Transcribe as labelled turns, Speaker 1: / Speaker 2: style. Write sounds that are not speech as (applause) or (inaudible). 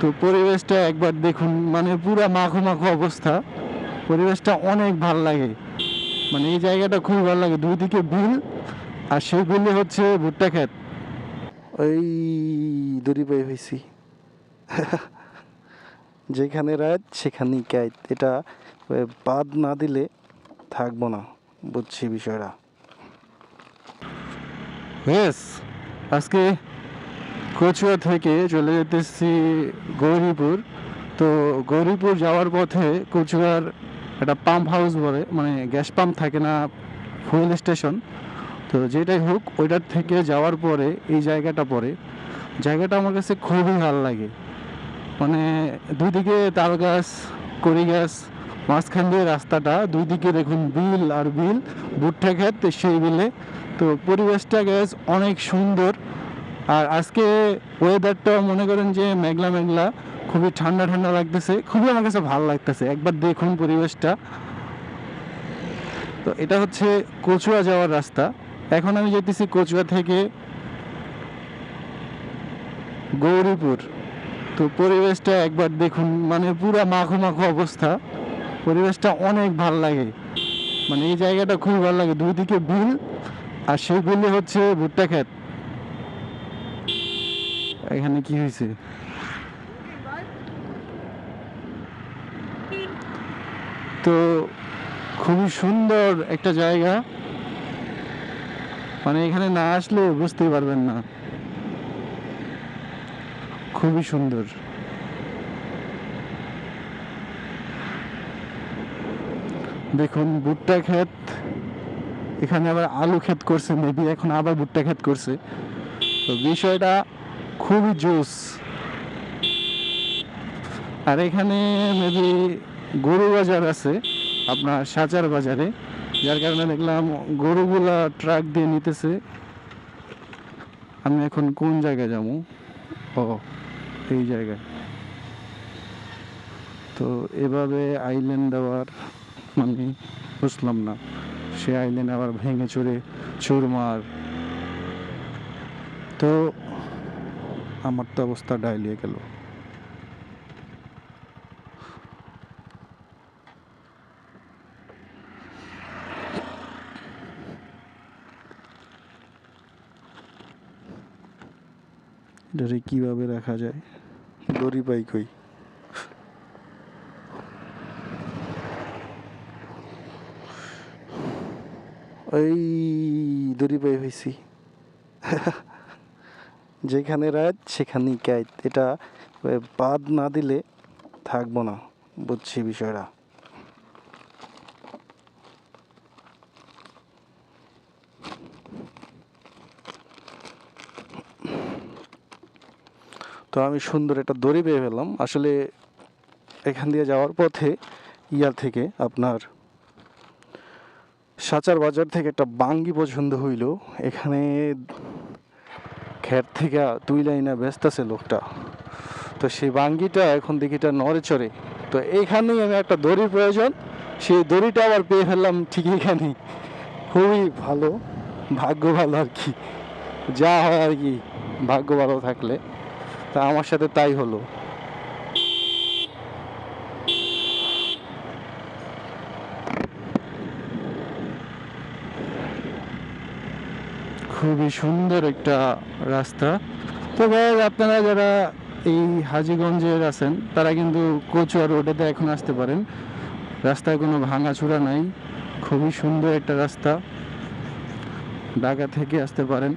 Speaker 1: তো পরিবেশটা একবার দেখুন মানে পুরা মাখো মাখো অবস্থা। পরিবেশটা অনেক ভালো লাগে। মানে এই জায়গাটা খুবই ভালো লাগে দুই দিকে বিল আর সেই বিলে হচ্ছে ভুট্টা ক্ষেত।
Speaker 2: ওই দড়ি পাই হয়েছি যেখানে রাত সেখানেই কাইত এটা বাদ না দিলে থাকব না বুঝছি বিষয়টা।
Speaker 1: বেশ আজকে কচুয়া থেকে চলে যেতেছি গৌরীপুর। তো গৌরীপুর যাওয়ার পথে কচুয়ার একটা পাম্প হাউস বলে মানে গ্যাস পাম্প থাকে না ফুয়েল স্টেশন তো যেটাই হোক, ওইটার থেকে যাওয়ার পরে, এই জায়গাটা পড়ে জায়গাটা আমার কাছে খুবই ভালো লাগে। মানে দুই দিকে তাল গাছ, কড়ি গাছ, মাঝখান দিয়ে রাস্তাটা দুই দিকে দেখুন বিল আর বিল, ভুট্টা ক্ষেত, সেই বিলে। তো পরিবেশটা গ্যাস অনেক সুন্দর। আর আজকে ওয়েদারটা মনে করেন যে মেঘলা মেঘলা, খুবই ঠান্ডা ঠান্ডা লাগতেছে, খুবই আমার কাছে ভালো লাগতেছে। একবার দেখুন পরিবেশটা। তো এটা হচ্ছে কচুয়া যাওয়ার রাস্তা। এখন আমি যেতেছি কচুয়া থেকে গৌরীপুর। তো পরিবেশটা একবার দেখুন মানে পুরা মাখো মাখো অবস্থা। পরিবেশটা অনেক ভালো লাগে। মানে এই জায়গাটা খুবই ভালো লাগে। দুই দিকে বিল, আর সেই বিলে হচ্ছে ভুট্টা ক্ষেত। এখানে কি হয়েছে? তো খুবই সুন্দর একটা জায়গা। মানে এখানে না আসলে বুঝতেই পারবেন না। খুবই সুন্দর। দেখুন, ভুট্টা ক্ষেত। এখানে আবার আলু ক্ষেত করছে মেবি এখন আবার ভুট্টা ক্ষেত করছে। তো বিষয়টা খুবই জোস। আর এখানে মেবি গরু বাজার আছে, আপনার সাচার বাজারে, যার কারণে দেখলাম গরুগুলা ট্রাক দিয়ে নিতেছে। আমি এখন কোন জায়গায় যাব? ও, এই জায়গায়। তো এভাবে আইল্যান্ড দেওয়ার মানে বুঝলাম না। সে আইল্যান্ড আবার ভেঙে চড়ে চুরমার। তো আমার তো অবস্থা ডাইলিয়ে গেল। এটারে কীভাবে রাখা যায়?
Speaker 2: দড়ি পাই কই? ওই দড়ি পাই হয়েছি (laughs) যেখানে রাত সেখানেই কাইত এটা বাদ না দিলে থাকব না, বুঝছি বিষয়টা। তো আমি সুন্দর একটা দড়ি পেয়ে পেলাম আসলে এখান দিয়ে যাওয়ার পথে ইয়ার থেকে আপনার সাচার বাজার থেকে একটা বাঙ্গি পছন্দ হইল। এখানে খের থেকে দুই লাইনে ব্যস্ত আছে লোকটা। তো সেই বাঙ্গিটা এখন দেখিটা নড়ে চড়ে। তো এইখানেই আমি একটা দড়ির প্রয়োজন, সেই দড়িটা আবার পেয়ে ফেললাম ঠিক এখানে খুবই ভালো, ভাগ্য ভালো আর কি। যা হয় আর কি, ভাগ্য ভালো থাকলে। তা আমার সাথে তাই হলো।
Speaker 1: খুবই সুন্দর একটা রাস্তা। তো ভাই, আপনারা যারা এই হাজিগঞ্জের আছেন, তারা কিন্তু কচুয়া রোডেতে এখন আসতে পারেন। রাস্তায় কোনো ভাঙাচূড়া নাই। খুবই সুন্দর একটা রাস্তা। ঢাকা থেকে আসতে পারেন।